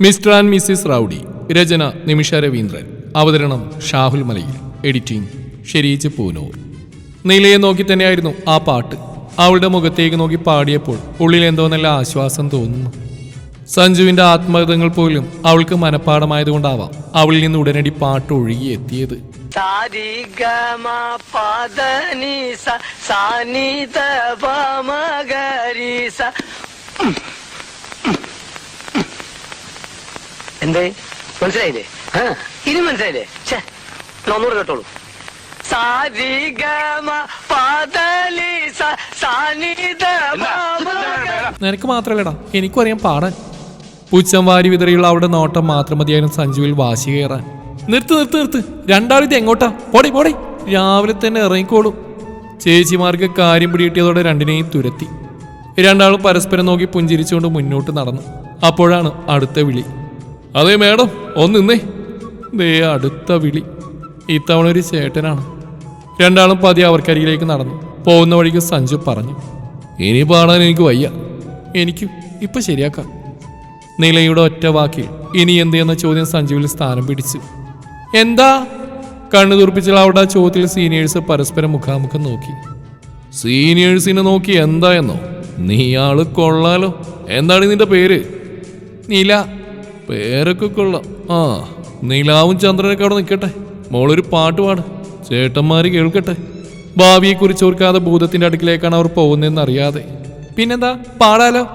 Mister and missus rowdy രചന നിമിഷ രവീന്ദ്രൻ അവതരണം ഷാഹുൽ മലയിൽ എഡിറ്റിംഗ് ഷെരീജ് പൂനൂർ. നീലയെ നോക്കി തന്നെയായിരുന്നു ആ പാട്ട്. അവളുടെ മുഖത്തേക്ക് നോക്കി പാടിയപ്പോൾ ഉള്ളിൽ എന്തോ നല്ല ആശ്വാസം തോന്നുന്നു. സഞ്ജുവിന്റെ ആത്മകഥകൾ പോലും അവൾക്ക് മനഃപ്പാടമായതുകൊണ്ടാവാം അവളിൽ നിന്ന് ഉടനടി പാട്ട് ഒഴുകി എത്തിയത് സാരി ഗമ പദനി സ സാനി മകരി സ എന്തേ? മനസ്സിലായില്ലേ? ആ, ഇനി മനസ്സിലായില്ലേ? ഛേ എന്നാ ഒന്നുകൂടെ കേട്ടോളൂ. സാരി ഗമ നിനക്ക് മാത്രമല്ലടാ എനിക്കും അറിയാം പാടാൻ പുച്ഛം വാരി വിതറിയുള്ള അവിടെ നോട്ടം മാത്രം മതിയായിരുന്നു സഞ്ജുവിൽ വാശി കയറാൻ. നിർത്ത് നിർത്ത് നിർത്ത്. രണ്ടാളിത് എങ്ങോട്ടാ? പോടി പോടി. രാവിലെ തന്നെ ഇറങ്ങിക്കോളൂ. ചേച്ചിമാർക്ക് കാര്യം പിടികിട്ടിയതോടെ രണ്ടിനെയും തുരത്തി. രണ്ടാളും പരസ്പരം നോക്കി പുഞ്ചിരിച്ചുകൊണ്ട് മുന്നോട്ട് നടന്നു. അപ്പോഴാണ് അടുത്ത വിളി. അതെ മേഡം. ഒന്ന് നിന്നേ. ദേ അടുത്ത വിളി. ഇത്തവണ ഒരു ചേട്ടനാണ്. രണ്ടാളും പതി അവർക്കരികിലേക്ക് നടന്നു. പോകുന്ന വഴിക്ക് സഞ്ജു പറഞ്ഞു. ഇനി പാടാൻ എനിക്ക് വയ്യ. എനിക്ക് ഇപ്പൊ ശരിയാക്കാം. നിലയുടെ ഒറ്റ വാക്കിൽ ഇനി എന്ത്? എന്ന ചോദ്യം സഞ്ജുവിൽ സ്ഥാനം പിടിച്ചു. എന്താ? കണ്ണു തുറപ്പിച്ചാൽ അവിടെ ആ ചോദ്യത്തിൽ സീനിയേഴ്സ് പരസ്പരം മുഖാമുഖം നോക്കി. സീനിയേഴ്സിനെ നോക്കി എന്താ എന്നോ? നീ ആൾ കൊള്ളാലോ. എന്താണ് നിന്റെ പേര്? നീല. പേരൊക്കെ കൊള്ളാം. ആ നിലാവും ചന്ദ്രനൊക്കെ അവിടെ നിൽക്കട്ടെ. മോളൊരു പാട്ട് പാട്. ചേട്ടന്മാര് കേൾക്കട്ടെ. ഭാവിയെക്കുറിച്ച് ഓർക്കാതെ ഭൂതത്തിന്റെ അടുക്കിലേക്കാണ് അവർ പോകുന്നതെന്ന് അറിയാതെ പിന്നെന്താ? പാടാലോ?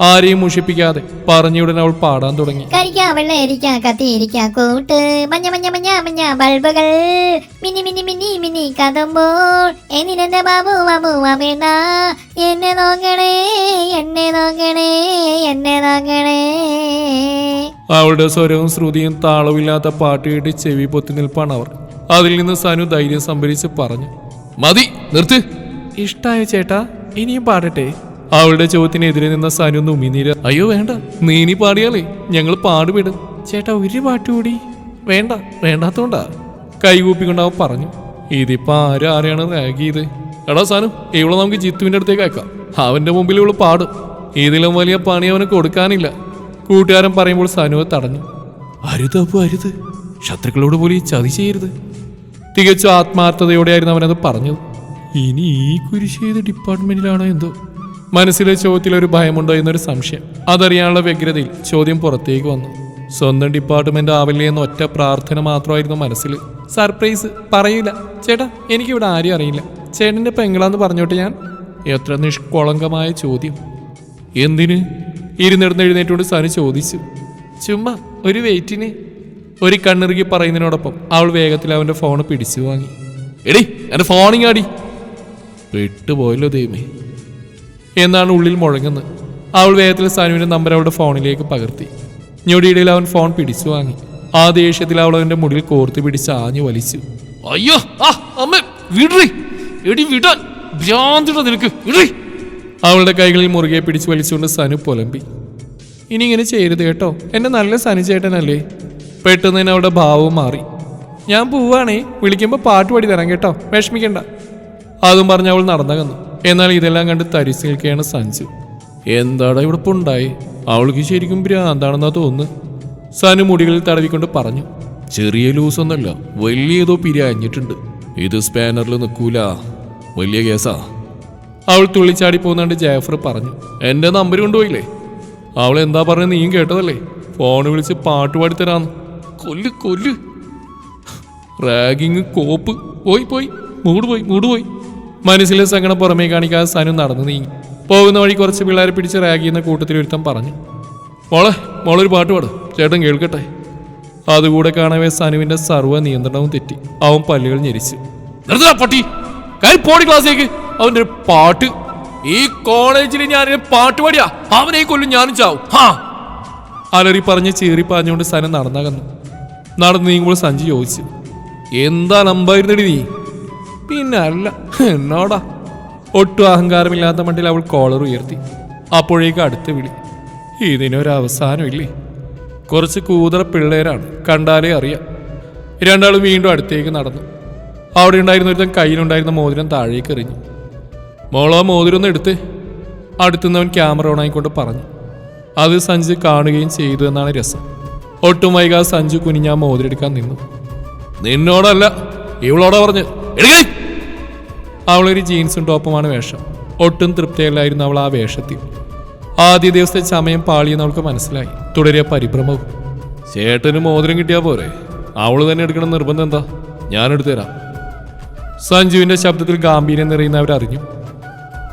ആരെയും മുഷിപ്പിക്കാതെ പറഞ്ഞുടൻ അവൾ പാടാൻ തുടങ്ങി. കരിക്ക വെള്ളരിക്ക കൂട്ട്. മഞ്ഞ മഞ്ഞ മഞ്ഞ മഞ്ഞ ബൾബുകൾ. മിനി മിനി മിനി മിനി കതുമ്പോൾ. എന്നിനെന്റെ ബാബു ബാബു വേണ്ട എന്നെ നോക്കണേ എന്നെ നോക്കണേ എന്നെ നോക്കണേ. അവളുടെ സ്വരവും ശ്രുതിയും താളവില്ലാത്ത പാട്ട് കേട്ട് ചെവി പൊത്തി നിൽപ്പാണ് അവർ. അതിൽ നിന്ന് സനു ധൈര്യം സംഭരിച്ച് പറഞ്ഞു മതി നിർത്ത്. ഇഷ്ടായോ ചേട്ടാ? ഇനിയും പാടട്ടെ. അവളുടെ ചോദ്യത്തിനെതിരെ നിന്ന സനു ഉമിനീര അയ്യോ വേണ്ട. നീ ഇനി പാടിയാലേ. ഞങ്ങൾ പാടുവിടും ചേട്ടാ ഒരു പാട്ട് കൂടി വേണ്ട വേണ്ടാത്തോണ്ടാ. കൈകൂപ്പിക്കൊണ്ട് അവൻ പറഞ്ഞു ഇതിപ്പോ ആരും ആരെയാണ് റാഗ് ചെയ്ത് എടാ സാനു ഇവളെ നമുക്ക് ജിത്തുവിന്റെ അടുത്തേക്ക് അയക്കാം. അവന്റെ മുമ്പിൽ ഇവൾ പാടും. ഇതിലും വലിയ പണി അവന് കൊടുക്കാനില്ല. കൂട്ടുകാരൻ പറയുമ്പോൾ സാനുവെ തടഞ്ഞു. അരുത് അപ്പു അരുത്. ശത്രുക്കളോട് പോലും ഈ ചതി ചെയ്യരുത്. തികച്ചും ആത്മാർത്ഥതയോടെയായിരുന്നു അവനത് പറഞ്ഞത്. ഇനി ഈ കുരിശ് ഏത് ഡിപ്പാർട്ട്മെന്റിലാണോ എന്തോ? മനസ്സിലെ ചോദ്യത്തിൽ ഒരു ഭയമുണ്ടോ എന്നൊരു സംശയം. അതറിയാനുള്ള വ്യഗ്രതയിൽ ചോദ്യം പുറത്തേക്ക് വന്നു. സ്വന്തം ഡിപ്പാർട്ട്മെന്റ് ആവില്ലേ എന്ന ഒറ്റ പ്രാർത്ഥന മാത്രമായിരുന്നു മനസ്സിൽ. സർപ്രൈസ് പറയില്ല. ചേട്ടാ എനിക്കിവിടെ ആരും അറിയില്ല. ചേട്ടന്റെ പെങ്ങളാന്ന് പറഞ്ഞോട്ട് ഞാൻ. എത്ര നിഷ്കളങ്കമായ ചോദ്യം. എന്തിന്? ഇരുന്നിടന്ന് എഴുന്നേറ്റുകൊണ്ട് സനു ചോദിച്ചു. ചുമ്മാ ഒരു വെയിറ്റിന്. ഒരു കണ്ണിറുകി പറയുന്നതിനോടൊപ്പം അവൾ വേഗത്തിൽ അവന്റെ ഫോൺ പിടിച്ചു വാങ്ങി. എടി എന്റെ ഫോണിങ്ങാടി പെട്ടുപോയല്ലോ ദൈവമേ. എന്നാണ് ഉള്ളിൽ മുഴങ്ങുന്നത്. അവൾ വേഗത്തിൽ സനുവിന്റെ നമ്പർ അവളുടെ ഫോണിലേക്ക് പകർത്തി. ഞൊടിയിടയിൽ അവൻ ഫോൺ പിടിച്ചു വാങ്ങി. ആ ദേഷ്യത്തിൽ അവൾ അവന്റെ മുടിയിൽ കോർത്ത് പിടിച്ച് ആഞ്ഞു വലിച്ചു. അയ്യോ ആ അമ്മ എടി വിടാൻ. നിനക്ക്. അവളുടെ കൈകളിൽ മുറുകെ പിടിച്ച് വലിച്ചുകൊണ്ട് സനു പുലമ്പി. ഇനി ഇങ്ങനെ ചെയ്യരുത് കേട്ടോ. എന്നെ നല്ല സനു ചേട്ടനല്ലേ? പെട്ടെന്ന് തന്നെ അവളുടെ ഭാവവും മാറി. ഞാൻ പോവാണേ. വിളിക്കുമ്പോൾ പാട്ട് പാടി തരാം കേട്ടോ. വിഷമിക്കണ്ട. അതും പറഞ്ഞ് അവൾ നടന്നകന്നു. എന്നാൽ ഇതെല്ലാം കണ്ട് തരിച്ചു നിൽക്കുകയാണ് സഞ്ജു. എന്താടാ ഇവിടെ പൊണ്ടായി? അവൾക്ക് ശരിക്കും ഭ്രാന്താണെന്നാ തോന്നുന്നു. സനു മുടികളിൽ തടവിക്കൊണ്ട് പറഞ്ഞു ചെറിയ ലൂസൊന്നല്ല വലിയ ഏതോ പിരിയഞ്ഞിട്ടുണ്ട്. ഇത് സ്പാനറിൽ നിൽക്കൂല. വലിയ കേസാ. അവൾ തുള്ളിച്ചാടി പോകുന്നുണ്ട് ജാഫർ പറഞ്ഞു എന്റെ നമ്പർ കൊണ്ടുപോയില്ലേ? അവൾ എന്താ പറഞ്ഞത് നീയും കേട്ടതല്ലേ? ഫോൺ വിളിച്ച് പാട്ട് തരാന്ന്. കൊല്ല് കൊല്ല്. റാഗിങ് കോപ്പ്. പോയി പോയി. മൂട് പോയി മൂട് പോയി. മനസ്സിലെ സങ്കടം പുറമേ കാണിക്കാതെ സനു നടന്നു നീങ്ങി. പോകുന്ന വഴി കുറച്ച് പിള്ളേരെ പിടിച്ച് റാഗിയെന്ന കൂട്ടത്തിൽ ഒരുത്തം പറഞ്ഞു മോളെ മോളൊരു പാട്ട് പാടും ചേട്ടൻ കേൾക്കട്ടെ. അതുകൂടെ കാണവേ സനുവിന്റെ സർവ നിയന്ത്രണവും തെറ്റി. അവൻ പല്ലുകൾ ഞെരിച്ചു. പട്ടി കാര്യം പോടി ക്ലാസ്സിലേക്ക്. അവന്റെ പാട്ട്. ഈ കോളേജിൽ ഞാൻ പാട്ട് പാടിയാ അവനെ കൊല്ലും ഞാനും ചാവും. അലറി പറഞ്ഞ് ചീറി പാഞ്ഞുകൊണ്ട് സനു നടന്നകന്നു. നടന്നു നീങ്ങുമ്പോൾ സഞ്ജി ചോദിച്ചു എന്താ നമ്പായിരുന്നടി നീ? പിന്നെ അല്ല എന്നോടാ? ഒട്ടും അഹങ്കാരമില്ലാത്ത മട്ടിൽ അവൾ കോളർ ഉയർത്തി. അപ്പോഴേക്ക് അടുത്ത വിളി. ഇതിനൊരവസാനമില്ലേ കുറച്ച് കൂതറ പിള്ളേരാണ് കണ്ടാലേ അറിയാം. രണ്ടാളും വീണ്ടും അടുത്തേക്ക് നടന്നു. അവിടെ ഉണ്ടായിരുന്ന ഒരുത്തൻ കയ്യിലുണ്ടായിരുന്ന മോതിരം താഴേക്ക് എറിഞ്ഞു. മോളോ മോതിരം ഒന്ന് എടുത്ത്. അടുത്തുനിന്നവൻ ക്യാമറ ഓണായിക്കൊണ്ട് പറഞ്ഞു. അത് സഞ്ജു കാണുകയും ചെയ്തു എന്നാണ് രസം. ഒട്ടും വൈകാതെ സഞ്ജു കുനിഞ്ഞാ മോതിരെടുക്കാൻ നിന്നു. നിന്നോടല്ല ഇവളോടാ പറഞ്ഞു. എടുക്കേ. അവളൊരു ജീൻസും ടോപ്പുമാണ് വേഷം. ഒട്ടും തൃപ്തിയല്ലായിരുന്നു അവൾ ആ വേഷത്തിൽ. ആദ്യ ദിവസത്തെ സമയം പാളിയെന്ന് അവൾക്ക് മനസ്സിലായി. തുടരെ പരിഭ്രമവും. ചേട്ടന് മോതിരം കിട്ടിയാ പോരെ. അവൾ തന്നെ എടുക്കണം നിർബന്ധം എന്താ? ഞാൻ എടുത്തുതരാം സഞ്ജുവിന്റെ ശബ്ദത്തിൽ ഗാംഭീര്യം നിറയുന്ന അവരറിഞ്ഞു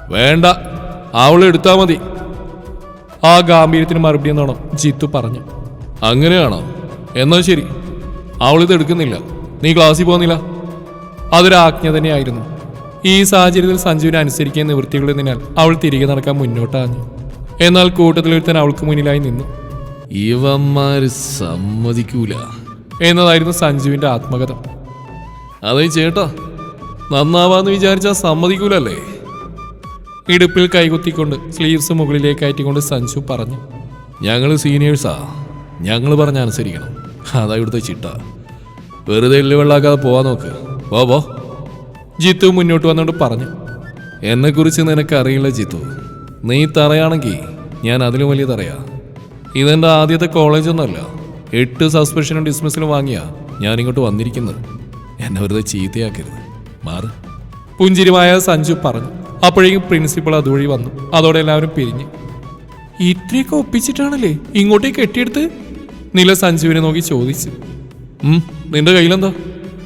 വേണ്ട. അവൾ എടുത്താ മതി. ആ ഗാംഭീര്യത്തിന് മറുപടി എന്നോണം ജിത്തു പറഞ്ഞു. അങ്ങനെയാണോ? എന്നാ ശരി. അവളിത് എടുക്കുന്നില്ല. നീ ക്ലാസ്സിൽ പോകുന്നില്ല. അതൊരാജ്ഞ തന്നെയായിരുന്നു. ഈ സാഹചര്യത്തിൽ സഞ്ജുവിനെ അനുസരിക്കാൻ നിവൃത്തിയുള്ളതിനാൽ അവൾ തിരികെ നടക്കാൻ മുന്നോട്ടാഞ്ഞു. എന്നാൽ കൂട്ടത്തിലൊരുത്തൻ അവൾക്ക് മുന്നിലായി നിന്നു. ഇവന്മാര് സമ്മതിക്കൂല. എന്നതായിരുന്നു സഞ്ജുവിന്റെ ആത്മകഥ. അതെ ചേട്ടാ നന്നാവാന്ന് വിചാരിച്ചാൽ സമ്മതിക്കൂലല്ലേ? ഇടുപ്പിൽ കൈകുത്തിക്കൊണ്ട് സ്ലീവ്സ് മുകളിലേക്ക് കയറ്റിക്കൊണ്ട് സഞ്ജു പറഞ്ഞു. ഞങ്ങൾ സീനിയേഴ്സാ. ഞങ്ങൾ പറഞ്ഞ അനുസരിക്കണം അതാ ഇവിടുത്തെ ചിട്ട. വെറുതെ എല്ലുവെള്ളാക്കാതെ പോവാൻ നോക്ക്. പോ പോ ജിത്തു മുന്നോട്ട് വന്നുകൊണ്ട് പറഞ്ഞു എന്നെക്കുറിച്ച് നിനക്കറിയില്ല ജിത്തു. നീ തറയാണെങ്കിൽ ഞാൻ അതിലും വലിയ തറയാ. ഇതെന്റെ ആദ്യത്തെ കോളേജൊന്നുമല്ല എട്ട് സസ്പെൻഷനും ഡിസ്മിസിലും വാങ്ങിയാ ഞാനിങ്ങോട്ട് വന്നിരിക്കുന്നത്. എന്നെ വെറുതെ ചീത്തയാക്കരുത്. മാറ്. പുഞ്ചിരിമായ സഞ്ജു പറഞ്ഞു. അപ്പോഴേക്കും പ്രിൻസിപ്പൾ അതുവഴി വന്നു. അതോടെ എല്ലാവരും പിരിഞ്ഞ്. ഇത്രയൊക്കെ ഒപ്പിച്ചിട്ടാണല്ലേ ഇങ്ങോട്ടേക്ക് കെട്ടിയെടുത്ത്? നില സഞ്ജുവിനെ നോക്കി ചോദിച്ചു. നിന്റെ കയ്യിലെന്താ?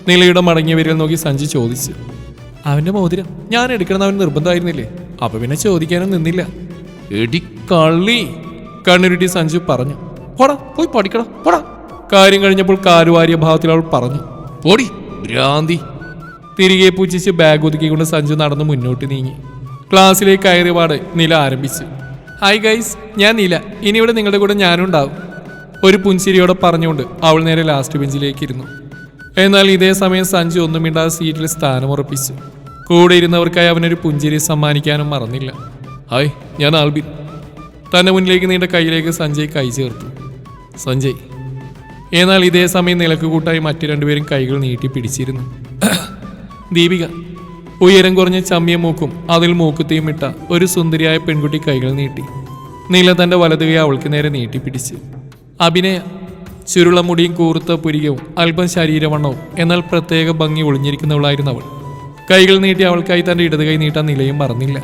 നിലയുടെ മടങ്ങിയ വിരൽ നോക്കി സഞ്ജു ചോദിച്ചു. അവന്റെ മോതിരം. ഞാൻ എടുക്കണം അവന് നിർബന്ധമായിരുന്നില്ലേ? അപ്പൊ പിന്നെ ചോദിക്കാനും നിന്നില്ല. എടിക്കള്ളി കള്ളി കണ്ണുരുട്ടി സഞ്ജു പറഞ്ഞു. പോടാ പോയി പഠിക്കണം പോടാ. കാര്യം കഴിഞ്ഞപ്പോൾ കാരുവാരിയ ഭാവത്തിൽ അവൾ പറഞ്ഞു. പോടി ഭ്രാന്തി. തിരികെ പൂച്ചിച്ച് ബാഗ് ഒതുക്കിക്കൊണ്ട് സഞ്ജു നടന്ന് മുന്നോട്ട് നീങ്ങി. ക്ലാസ്സിലേക്ക് കയറിപാട് നില ആരംഭിച്ചു. ഹായ് ഗൈസ് ഞാൻ നില. ഇനി ഇവിടെ നിങ്ങളുടെ കൂടെ ഞാനും ഉണ്ടാവും ഒരു പുഞ്ചിരിയോടെ പറഞ്ഞുകൊണ്ട് അവൾ നേരെ ലാസ്റ്റ് ബെഞ്ചിലേക്ക് ഇരുന്നു. എന്നാൽ ഇതേ സമയം സഞ്ജു ഒന്നും മിണ്ടാതെ സീറ്റിൽ സ്ഥാനമുറപ്പിച്ചു കൂടെ ഇരുന്നവർക്കായി അവനൊരു പുഞ്ചിരി സമ്മാനിക്കാനും മറന്നില്ല. ഹായ് ഞാൻ ആൽബിൻ. തന്റെ മുന്നിലേക്ക് നീണ്ട കയ്യിലേക്ക് സഞ്ജയ് കൈ ചേർത്തു. സഞ്ജയ് എന്നാൽ ഇതേ സമയം നിലയ്ക്ക് കൂട്ടായി മറ്റു രണ്ടുപേരും കൈകൾ നീട്ടി പിടിച്ചിരുന്നു. ദീപിക ഉയരം കുറഞ്ഞ ചമ്മിയ മൂക്കും അതിൽ മൂക്കുത്തിയും ഇട്ട ഒരു സുന്ദരിയായ പെൺകുട്ടി കൈകൾ നീട്ടി. നീല തന്റെ വലതുകൈ അവൾക്ക് നേരെ നീട്ടിപ്പിടിച്ച് അഭിനയ ചുരുള മുടിയും കൂർത്ത പുരികവും അല്പം ശരീരവണ്ണവും എന്നാൽ പ്രത്യേക ഭംഗി ഒളിഞ്ഞിരിക്കുന്നവളായിരുന്നു അവൾ. കൈകൾ നീട്ടി അവൾക്കായി തന്റെ ഇടത് കൈ നീട്ടാൻ നിലയും മറന്നില്ല.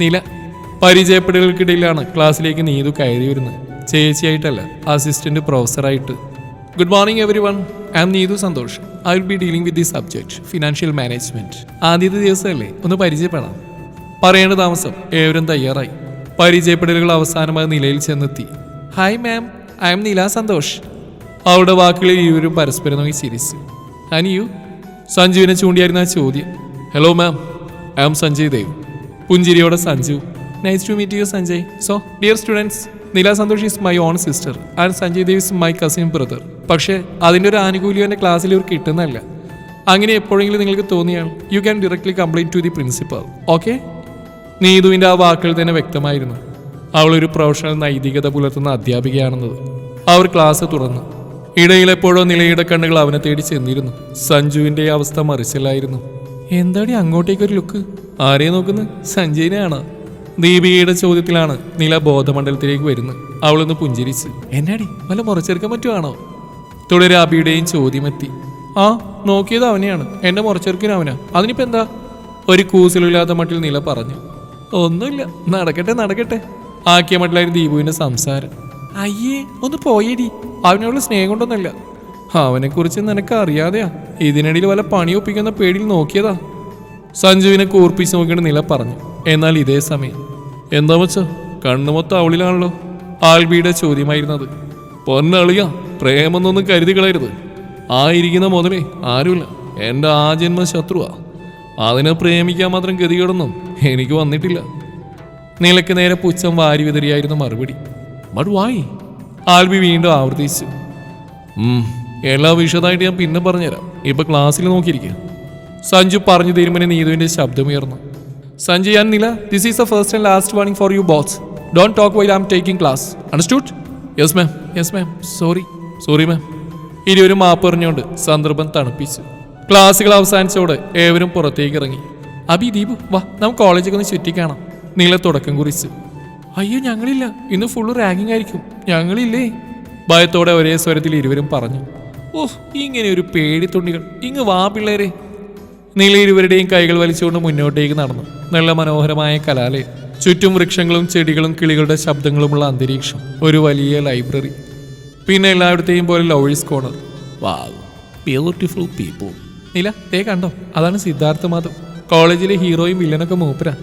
നില പരിചയപ്പെടലുകൾക്കിടയിലാണ് ക്ലാസ്സിലേക്ക് നീതു കയറി വരുന്നത്. ചേച്ചിയായിട്ടല്ല assistant പ്രൊഫസറായിട്ട്. Good morning everyone I am Neethu Santhosh. I will be dealing with the subject financial management. ആദ്യത്തെ ദിവസമല്ലേ? ഒന്ന് പരിചയപ്പെടാം. പറയേണ്ട താമസം ഏവരും തയ്യാറായി. പരിചയപ്പെടലുകൾ അവസാനമായ നിലയിൽ ചെന്നെത്തി. Hi ma'am I am Neela Santhosh. അവളുടെ വാക്കുകളിൽ ഇരുവരും പരസ്പരം നോക്കി ചിരിച്ചു അനിയു സഞ്ജുവിനെ ചൂണ്ടിയായിരുന്ന ആ ചോദ്യം. Hello ma'am I am Sanjay Dev. പുഞ്ചിരിയോടെ Sanju. Nice to meet you Sanjay. So dear students Nila Santhosh is my own sister and Sanjay Dev is my cousin brother പക്ഷേ അതിന്റെ ഒരു ആനുകൂല്യം എന്റെ ക്ലാസ്സിൽ ഇവർ കിട്ടുന്നതല്ല. അങ്ങനെ എപ്പോഴെങ്കിലും നിങ്ങൾക്ക് തോന്നിയാൽ you can directly complaint to the principal okay നീതുവിന്റെ ആ വാക്കുകൾ തന്നെ വ്യക്തമായിരുന്നു. അവളൊരു പ്രൊഫഷണൽ നൈതികത പുലർത്തുന്ന അധ്യാപികയാണെന്നത്. അവർ ക്ലാസ് തുറന്നു ഇടയിലെപ്പോഴോ നിലയുടെ കണ്ണുകൾ അവനെ തേടി ചെന്നിരുന്നു. സഞ്ജുവിന്റെ അവസ്ഥ മറിച്ചില്ലായിരുന്നു. എന്താടി അങ്ങോട്ടേക്കൊരു ലുക്ക്? ആരെയും നോക്കുന്നു? സഞ്ജയിനെയാണോ ദീപികയുടെ ചോദ്യത്തിലാണ് നില ബോധമണ്ഡലത്തിലേക്ക് വരുന്നത്. അവളൊന്ന് പുഞ്ചിരിച്ച് എന്നാടി വല്ല മുറച്ചെടുക്കാൻ പറ്റുവാണോ? തുടരെ അബിയുടെയും ചോദ്യമെത്തി. ആ നോക്കിയത് അവനെയാണ്. എന്നെ മുറച്ചെറുക്കിന് അവനാ. അതിനിപ്പോ എന്താ? ഒരു കൂസലില്ലാത്ത മട്ടിൽ നില പറഞ്ഞു. ഒന്നുമില്ല. നടക്കട്ടെ നടക്കട്ടെ. ആക്കിയ മട്ടിലായിരുന്നു ദീപുവിന്റെ സംസാരം. അയ്യേ ഒന്ന് പോയേടി. അവനോട് സ്നേഹം കൊണ്ടൊന്നല്ല അവനെ കുറിച്ച് നിനക്ക് അറിയാതെയാ. ഇതിനിടയിൽ വല്ല പണി ഒപ്പിക്കുന്ന പേടിയിൽ നോക്കിയതാ. സഞ്ജുവിനെ കൂർപ്പിച്ച് നോക്കിയിട്ട് നില പറഞ്ഞു. എന്നാൽ ഇതേ സമയം. എന്താ വെച്ച കണ്ണു മൊത്തം അവളിലാണല്ലോ. ആൽബിയുടെ ചോദ്യമായിരുന്നത്. പൊന്നളിയ പ്രേമെന്നൊന്നും കരുതി കളയരുത് ആ ഇരിക്കുന്ന മുതലേ ആരുമില്ല. എന്റെ ആ ജന്മ ശത്രുവാ. അതിനെ പ്രേമിക്കാൻ മാത്രം ഗതികേടൊന്നും എനിക്ക് വന്നിട്ടില്ല. നിലയ്ക്ക് നേരെ പുച്ഛം വാരി വിതറിയായിരുന്നു മറുപടി. ബട്ട് ആൽബി വീണ്ടും ആവർത്തിച്ചു. എല്ലാ വിശദമായിട്ട് ഞാൻ പിന്നെ പറഞ്ഞുതരാം. ഇപ്പൊ ക്ലാസ്സിൽ നോക്കിയിരിക്കുക സഞ്ജു പറഞ്ഞു തീരുമാനം നീതുവിന്റെ ശബ്ദമുയർന്നു സഞ്ജു ഞാൻ Nila this is the first and last warning for you both don't talk while I am taking class understood yes ma'am yes ma'am sorry sorry ma'am ഇരുവരും മാപ്പ് പറഞ്ഞുകൊണ്ട് സന്ദർഭം തണുപ്പിച്ചു. ക്ലാസ്സുകൾ അവസാനിച്ചോടെ ഏവരും പുറത്തേക്ക് ഇറങ്ങി. അബി ദീപു വാ നമുക്ക് കോളേജൊക്കെ ഒന്ന് ചുറ്റിക്കാണാം. നീല തുടക്കം കുറിച്ചു. അയ്യോ ഞങ്ങളില്ല. ഇന്ന് ഫുള്ള് റാഗിംഗ് ആയിരിക്കും. ഞങ്ങളില്ലേ? ഭയത്തോടെ ഒരേ സ്വരത്തിൽ ഇരുവരും പറഞ്ഞു. ഓഹ് ഇങ്ങനെ ഒരു പേടിത്തുണ്ടികൾ ഇങ്ങ് വാ പിള്ളേരെ. നീല ഇരുവരുടെയും കൈകൾ വലിച്ചുകൊണ്ട് മുന്നോട്ടേക്ക് നടന്നു. നല്ല മനോഹരമായ കലാലയം. ചുറ്റും വൃക്ഷങ്ങളും ചെടികളും കിളികളുടെ ശബ്ദങ്ങളുമുള്ള അന്തരീക്ഷം. ഒരു വലിയ ലൈബ്രറി. പിന്നെ എല്ലായിടത്തെയും പോലെ ലവേഴ്സ് കോണർ ബ്യൂട്ടിഫുൾ പീപ്പിൾ നീല ദേ കണ്ടോ? അതാണ് സിദ്ധാർത്ഥ മാധവ്. കോളേജിലെ ഹീറോയും വില്ലനൊക്കെ മൂപ്പരാ.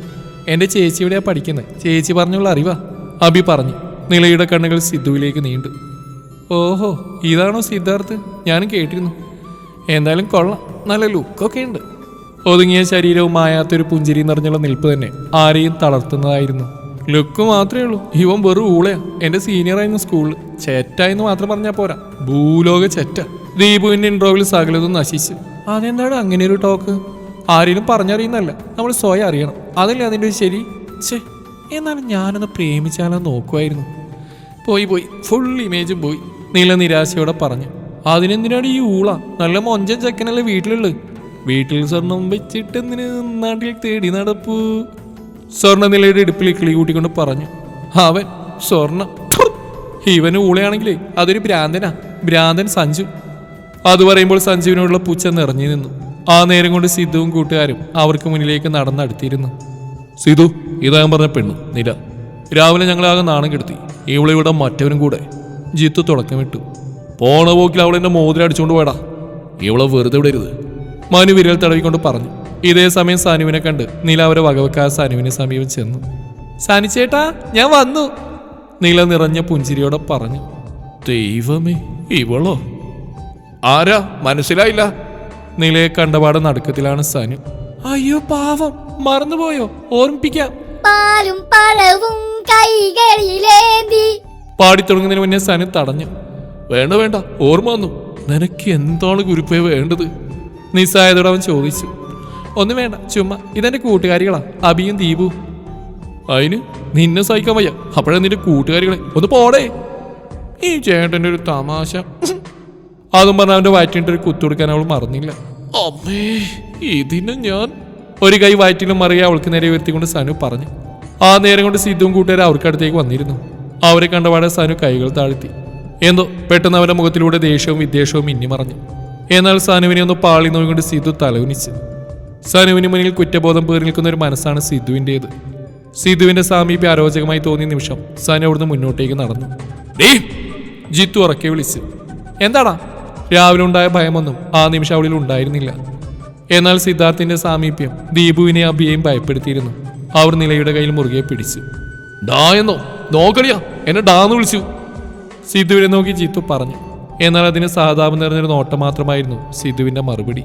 എന്റെ ചേച്ചി ഇവിടെയാണ് പഠിക്കുന്നത് ചേച്ചി പറഞ്ഞുള്ള അറിവാ അബി പറഞ്ഞു. നിലയുടെ കണ്ണുകൾ സിദ്ധുവിലേക്ക് നീണ്ടു. ഓഹോ ഇതാണോ സിദ്ധാർത്ഥ്? ഞാനും കേട്ടിരുന്നു. എന്തായാലും കൊള്ളാം. നല്ല ലുക്കൊക്കെ ഉണ്ട്. ഒതുങ്ങിയ ശരീരവും മായാത്തൊരു പുഞ്ചിരി നിറഞ്ഞുള്ള നിൽപ്പ് തന്നെ ആരെയും തളർത്തുന്നതായിരുന്നു. ലുക്ക് മാത്രമേ ഉള്ളൂ. ഇവൻ വെറും ഊളയാ. എന്റെ സീനിയർ ആയിരുന്നു സ്കൂളിൽ ചെറ്റ എന്ന് മാത്രം പറഞ്ഞാൽ പോരാ. ഭൂലോക ചെറ്റ. ദീപുവിന്റെ ഇൻട്രോവിൽ സകലതും നശിച്ച്. അതെന്താണ് അങ്ങനെ ഒരു ടോക്ക് ആരെയും പറഞ്ഞറിയുന്നല്ല നമ്മൾ സ്വയം അറിയണം. അതല്ലേ അതിന്റെ ഒരു ശരി? ഛേ എന്നാലും ഞാനൊന്ന് പ്രേമിച്ചാലോ നോക്കുമായിരുന്നു പോയി പോയി. ഫുൾ ഇമേജും പോയി. നീല നിരാശയോടെ പറഞ്ഞു. അതിനെന്തിനാണ് ഈ ഊള? നല്ല മൊഞ്ചൻ ചെക്കനല്ലേ വീട്ടിലുള്ളത് വീട്ടിൽ സ്വർണം വെച്ചിട്ട് എന്തിന് നാട്ടിൽ തേടി നടപ്പു? സ്വർണ നിലയുടെ ഇടുപ്പിൽ കിളി കൂട്ടിക്കൊണ്ട് പറഞ്ഞു. അവൻ സ്വർണം. ഫു! ഇവന് ഊളയാണെങ്കിലേ അതൊരു ഭ്രാന്തനാ. ഭ്രാന്തൻ സഞ്ജു. അത് പറയുമ്പോൾ സഞ്ജുവിനോടുള്ള പൂച്ച നിറഞ്ഞു നിന്നു. ആ നേരം കൊണ്ട് സിദ്ധുവും കൂട്ടുകാരും അവർക്ക് മുന്നിലേക്ക് നടന്നടുത്തിരുന്നു സിധു ഇതാകാൻ പറഞ്ഞ പെണ്ണു നില രാവിലെ ഞങ്ങളാകെ നാണം കെടുത്തി. ഇവളെ ഇവിടെ മറ്റവരും കൂടെ. ജിത്തു തുടക്കമിട്ടു. പോണ പോക്കിൽ അവൾ എന്നെ മോതിരം അടിച്ചുകൊണ്ട് പോയടാ. ഇവളെ വെറുതെ വിടരുത്. മനു വിരൽ തടവിക്കൊണ്ട് പറഞ്ഞു. ഇതേ സമയം സാനുവിനെ കണ്ട് നീല അവരെ വകവെക്കാ സാനുവിനെ സമീപം ചെന്നു. സാനിച്ചേട്ടാ ഞാൻ വന്നു. നീല നിറഞ്ഞ പുഞ്ചിരിയോടെ പറഞ്ഞു. ദൈവമേ ഇവളോ? ആരാ? മനസ്സിലായില്ല. നീലയെ കണ്ടപാട് നടുക്കത്തിലാണ് സനു. അയ്യോ പാവം. മറന്നുപോയോ? ഓർമ്മിപ്പിക്കാം. പാലും പഴവും കൈകളിലേന്തി. പാടിത്തുടങ്ങുന്നതിന് മുന്നേ സനു തടഞ്ഞു. വേണ്ട വേണ്ട. ഓർമ്മ വന്നു. നിനക്ക് എന്താണ് കുരുപ്പേ വേണ്ടത്? നിസ്സായതോടെ അവൻ ചോദിച്ചു. ഒന്നും വേണ്ട ചുമ്മാ. ഇതെന്റെ കൂട്ടുകാരികളാ. അബിയും ദീപു. അതിന് നിന്നെ സഹിക്കാൻ വയ്യ. അപ്പോഴേ നിന്റെ കൂട്ടുകാരികളെ. ഒന്ന് പോടേ. ഈ ചേട്ടന്റെ ഒരു തമാശ. അതും പറഞ്ഞ അവന്റെ വയറ്റിന്റെ ഒരു കുത്തുകൊടുക്കാൻ അവൾ മറന്നില്ല. അമ്മേ ഇതിന് ഞാൻ ഒരു കൈ വയറ്റിലും മറിയ അവൾക്ക് നേരെ ഉയർത്തിക്കൊണ്ട് സനു പറഞ്ഞു. ആ നേരം കൊണ്ട് സിദ്ധുവും കൂട്ടുകാരും അവർക്കടുത്തേക്ക് വന്നിരുന്നു. അവരെ കണ്ടപാടെ സനു കൈകൾ താഴ്ത്തി. എന്തോ പെട്ടെന്ന് അവരുടെ മുഖത്തിലൂടെ ദേഷ്യവും വിദ്വേഷവും ഇന്നി മറഞ്ഞു. എന്നാൽ സനുവിനെ ഒന്ന് പാളി നോക്കിക്കൊണ്ട് സിദ്ധു തലകുനിച്ചു. സനുവിന് മുന്നിൽ കുറ്റബോധം പേറി നിൽക്കുന്ന ഒരു മനസ്സാണ് സിദ്ധുവിന്റേത്. സിദ്ധുവിന്റെ സാമീപ്യം അരോചകമായി തോന്നിയ നിമിഷം സനു അവിടുന്ന് മുന്നോട്ടേക്ക് നടന്നു. "ഡേ!" ജിത്തു ഉറക്കെ വിളിച്ചു. എന്താടാ? രാവിലെ ഉണ്ടായ ഭയമൊന്നും ആ നിമിഷം അവളിൽ ഉണ്ടായിരുന്നില്ല. എന്നാൽ സിദ്ധാർത്ഥിന്റെ സാമീപ്യം ദീപുവിനെ അഭിയെയും ഭയപ്പെടുത്തിയിരുന്നു. അവർ നിലയുടെ കയ്യിൽ മുറുകെ പിടിച്ചു. ഡാ എന്നോ നോക്കടിയാ എന്നെ ഡാന്ന് വിളിച്ചു. സിദ്ധുവിനെ നോക്കി ജിത്തു പറഞ്ഞു. എന്നാൽ അതിന് സഹതാപം നിറഞ്ഞൊരു നോട്ടം മാത്രമായിരുന്നു സിദ്ധുവിന്റെ മറുപടി.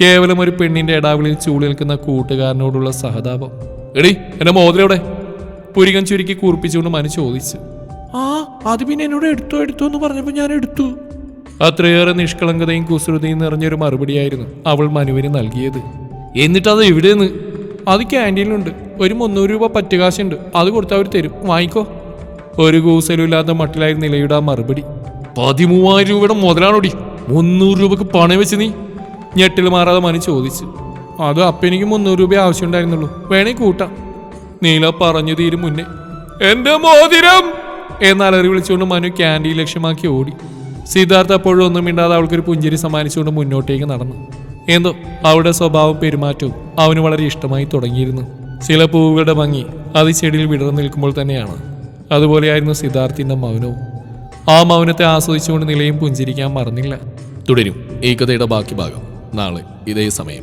കേവലം ഒരു പെണ്ണിന്റെ ഇടാവിളിൽ ചൂളി നിൽക്കുന്ന കൂട്ടുകാരനോടുള്ള സഹതാപം. എടി എന്റെ മോതിരവിടെ പുരികം ചുരുക്കി കൂർപ്പിച്ചുകൊണ്ട് മനു ചോദിച്ചു. ആ അത് പിന്നെ എന്നോട് എടുത്തോ എടുത്തോ എന്ന് പറഞ്ഞപ്പോൾ ഞാൻ എടുത്തു. അത്രയേറെ നിഷ്കളങ്കതയും കുസൃതിയും നിറഞ്ഞൊരു മറുപടിയായിരുന്നു അവൾ മനുവിന് നൽകിയത്. എന്നിട്ടത് അത് എവിടെയെന്ന് അത് ക്യാന്റീനിലുണ്ട്. ഒരു മുന്നൂറ് രൂപ പറ്റുകാശുണ്ട്. അത് കൊടുത്താൽ അവർ തരും. വാങ്ങിക്കോ. ഒരു കൂസലുമില്ലാത്ത മട്ടിലായി നിലയുടെ ആ മറുപടി. പതിമൂവായിരം രൂപയുടെ മുതലാണോടി മുന്നൂറ് രൂപക്ക് പണം വെച്ച് നീ. ഞെട്ടിൽ മാറാതെ മനു ചോദിച്ചു. അത് അപ്പം എനിക്ക് മുന്നൂറ് രൂപ ആവശ്യമുണ്ടായിരുന്നുള്ളൂ. വേണേ കൂട്ടാം. നീല പറഞ്ഞു തീരും മുന്നേ. എന്റെ മോതിരം! എന്നാലറി വിളിച്ചുകൊണ്ട് മനു ക്യാന്റീൻ ലക്ഷ്യമാക്കി ഓടി. സിദ്ധാർത്ഥ അപ്പോഴും ഒന്നും മിണ്ടാതെ അവൾക്കൊരു പുഞ്ചിരി സമ്മാനിച്ചുകൊണ്ട് മുന്നോട്ടേക്ക് നടന്നു. എന്തോ അവളുടെ സ്വഭാവം പെരുമാറ്റവും അവന് വളരെ ഇഷ്ടമായി തുടങ്ങിയിരുന്നു. ചില പൂവുകളുടെ ഭംഗി അത് ചെടിയിൽ വിടർന്നു നിൽക്കുമ്പോൾ തന്നെയാണ്. അതുപോലെയായിരുന്നു സിദ്ധാർത്ഥിന്റെ മൗനവും. ആ മൗനത്തെ ആസ്വദിച്ചുകൊണ്ട് നിലയും പുഞ്ചിരിക്കാൻ മറന്നില്ല. തുടരും. ഈ കഥയുടെ ബാക്കി ഭാഗം. നാളെ ഇതേ സമയം.